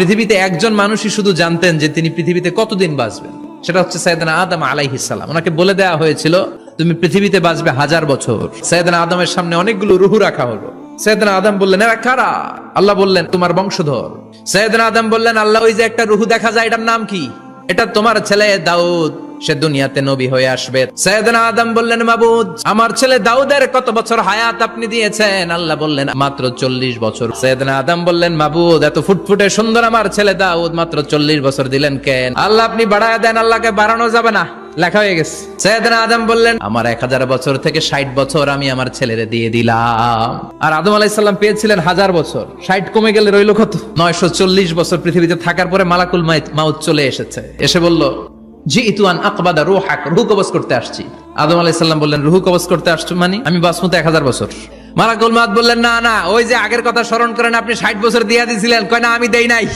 পৃথিবীতে একজন মানুষই শুধু জানতেন যে তিনি পৃথিবীতে কতদিন বাঁচবেন। সেটা হচ্ছে সাইদানা আদম আলাইহিসাল্লাম ওনাকে বলে দেওয়া হয়েছিল, তুমি পৃথিবীতে বাঁচবে হাজার বছর। সাইদানা আদমের সামনে অনেকগুলো রুহু রাখা হলো। সৈয়দনা আদম বললেন, এরা কারা? আল্লাহ বললেন, তোমার বংশধর। সৈয়দনা আদম বললেন, আল্লাহ, ওই যে একটা রুহু দেখা যায়, এটার নাম কি? এটা তোমার ছেলে দাউদ। সে দুনিয়াতে নবী হয়ে আসবে। সৈয়দনা আদম বললেন, মাবুদ, আমার ছেলে দাউদের কত বছর হায়াত আপনি দিয়েছেন? আল্লাহ বললেন, মাত্র চল্লিশ বছর। সৈয়দনা আদম বললেন, মাবুদ, এত ফুটফুটে সুন্দর আমার ছেলে দাউদ মাত্র চল্লিশ বছর দিলেন কেন? আল্লাহ আপনি বাড়ায় দেন, আল্লাহকে বাড়ানো যাবে না। লেখা হয়ে গেছে। সৈয়দনা আদম বললেন, আমার এক হাজার বছর থেকে ষাট বছর আমি আমার ছেলেরে দিয়ে দিলাম। আর আদম আলাইসাল্লাম পেয়েছিলেন হাজার বছর। ষাট কমে গেলে রইল কত? নয়শো চল্লিশ বছর পৃথিবীতে থাকার পরে মালাকুল মাউত চলে এসেছে। এসে বলল কবজ করতে আসছি। আদম আলাইসাল্লাম বললেন করতে মানে? আমি এক হাজার বছর। বললেন, না না, ওই যে আগের কথা স্মরণ করেন, আপনি ষাট বছর দিয়ে দিয়েছিলেন আমি দেই নাই।